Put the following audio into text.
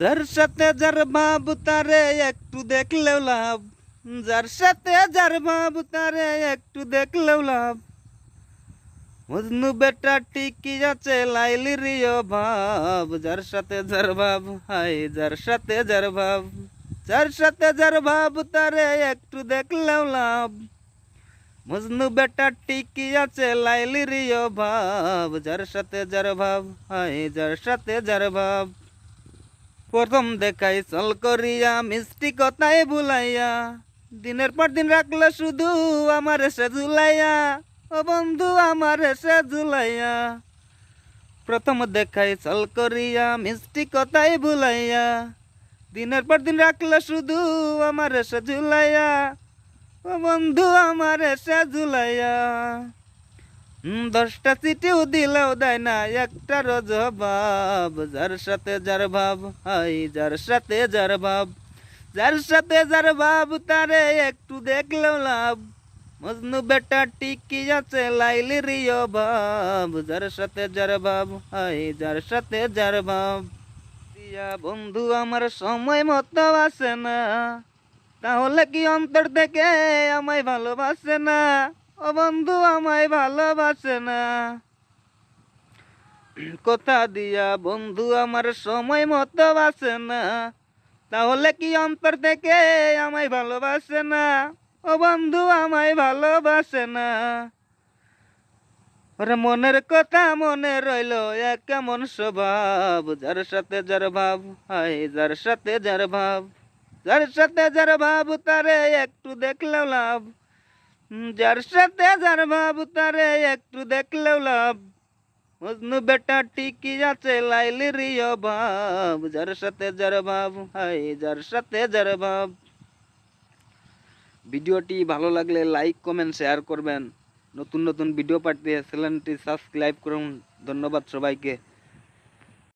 যার সাথে যার বাব তারে একটু দেখলেও লাভ। যার সাথে যার বাব তারে একটু দেখলেও লাভ। মজনু বেটা টিকি আছে লাইলি রিও ভাব যার সাথে যার ভাব হাই যার সাথে যার ভাব। যার সাথে যার ভাব, তারে একটু দেখলেও লাভ। মজনু বেটা টিকি আছে লাইলি রিও ভাব যার সাথে যার ভাব হাই যার সাথে যার ভাব। প্রথম দেখাই চল করিয়া, মিষ্টি কথায় ভুলাইয়া। দিনের পর দিন রাখলে শুধু আমার এসে ঝুলাইয়া। ও বন্ধু, আমার এসে ঝুলাইয়া। প্রথম দেখাই চল করিয়া, মিষ্টি কথাই ভুলাইয়া। দিনের পর দিন রাখলে শুধু আমার এসে ঝুলাইয়া। ও বন্ধু, আমার এসে ঝুলাইয়া। দশটা চিঠিও দিলেও দেয় না, একটা রোজ ভাব। যার সাথে যার ভাব, হাই, যার সাথে যার ভাব। যার সাথে যার ভাব, তারে একটু দেখলেও লাভ। মজনু বেটা টিকি আছে লাইলি রিও ভাব যার সাথে যার ভাব, হাই, যার সাথে যার ভাব। দিয়া বন্ধু, আমার সময় মতো আসে না। তাহলে কি অন্তর থেকে আমায় ভালোবাসে না? ও বন্ধু, আমায় ভালোবাসে না। কথা দিয়া, বন্ধু, আমার সময় মতো বাসে না। তাহলে কি অন্তর থেকে আমায় ভালোবাসে না? ও বন্ধু, আমায় ভালোবাসে না। ওরে মনের কথা মনে রইল, এক কেমন স্বভাব। যার সাথে যার ভাব হাই যার সাথে যার ভাব। যার সাথে যার ভাব, তারে একটু দেখলাম লাভ। যার সাথে যার ভাব, তারে একটু দেখলেও লাভ। মজনু বেটা টিকি আছে লাইলি রিও ভাব যার সাথে যার ভাব হাই যার সাথে যার ভাব। ভিডিওটি ভালো লাগলে লাইক, কমেন্ট, শেয়ার করবেন। নতুন নতুন ভিডিও পাঠিয়ে চ্যানেলটি সাবস্ক্রাইব করুন। ধন্যবাদ সবাইকে।